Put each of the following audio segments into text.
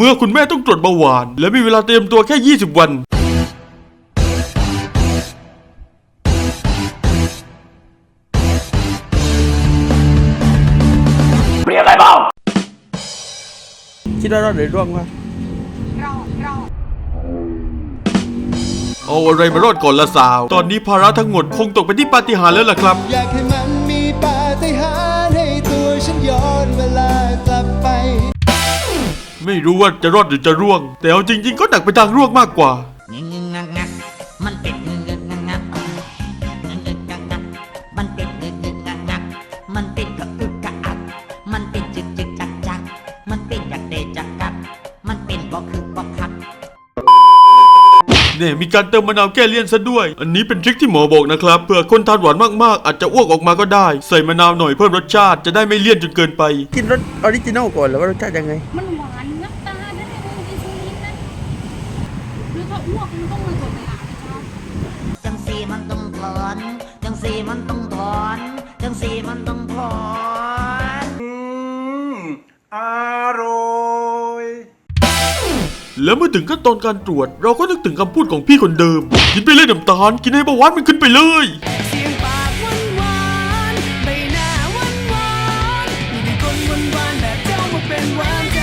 เมื่อคุณแม่ต้องตรวจเบาหวาน และมีเวลาเตรียมตัวแค่ 20 วันเรียกอะไรเปล่าคิดว่ารอดหรือร่วงวะเอาอะไรมารอดก่อนละสาว ตอนนี้ภาระทั้งหมดคงตกไปที่ปาฏิหาริย์แล้วล่ะครับ อยากให้มันมีปาฏิหาริย์ให้ตัวฉันย้อนเวลากลับไป ไม่รู้ว่าจะรอดหรือจะร่วง แต่เอาจริง ๆ ก็หนักไปทางร่วงมากกว่างึงงึงงักงักมันเป็นงึงงึงงักงักงึงงึงงักงักมันเป็นงึงงึงงักงักมันเป็นกระอึกกระอัก มันเป็นจึกจึกจักจัก มันเป็นจักเดจักกัก มันเป็นบ่คือบ่คัก เนี่ยมีการเติมมะนาวแก้เลี่ยนซะด้วย อันนี้เป็นทริคที่หมอบอกนะครับเผื่อคนทานหวานมากๆ อาจจะอ้วกออกมาก็ได้ ใส่มะนาวหน่อยเพิ่มรสชาติจะได้ไม่เลี่ยนจนเกินไป กินรสออริจินอลก่อนหรือว่ารสชาติยังไง มันหวานน้ำตาลนั่นเองอินซูลินนะหรือ ถ้าอ้วกมันต้องมาตรวจไปอาบน้ำจังสีมันต้องถอน จังสีมันต้องถอน จังสีมันต้องถอนแล้วเมื่อถึงขั้นตอนการตรวจ เราก็นึกถึงคำพูดของพี่คนเดิม กินไปเลยน้ำตาล กินให้เบาหวานมันขึ้นไปเลย เสียงปากหวานหวานๆใบหน้าหวานหวานๆมีแต่คนหวานหวานๆแบบเจ้ามาเป็นหวานใจ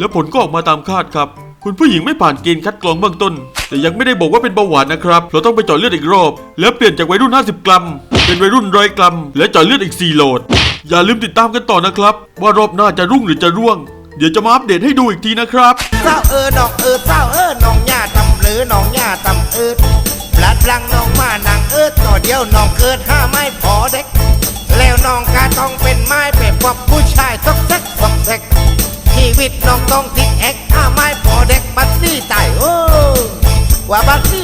แล้วผลก็ออกมาตามคาดครับ คุณผู้หญิงไม่ผ่านเกณฑ์คัดกรองเบื้องต้น แต่ยังไม่ได้บอกว่าเป็นเบาหวานนะครับ เราต้องไปเจาะเลือดอีกรอบ แล้วเปลี่ยนจากวัยรุ่น 50 กรัม เป็นวัยรุ่นร้อยกรัม และเจาะเลือดอีก 4 โหลด อย่าลืมติดตามกันต่อนะครับ ว่ารอบหน้าจะรุ่งหรือจะร่วง เดี๋ยวจะมาอัปเดตให้ดูอีกทีนะครับเศร้าเออน้องเออเศร้าเออน้องย่าตำหรือน้องย่าตำเอิดพลัดพลังน้องมานางเอิดต่อเดียวน้องเกิดห้าไม้พอเด็ก แล้วน้องกาต้องเป็นไม้แบบว่าผู้ชายซอกแซกซอกแซกชีวิตน้องต้องติด แอ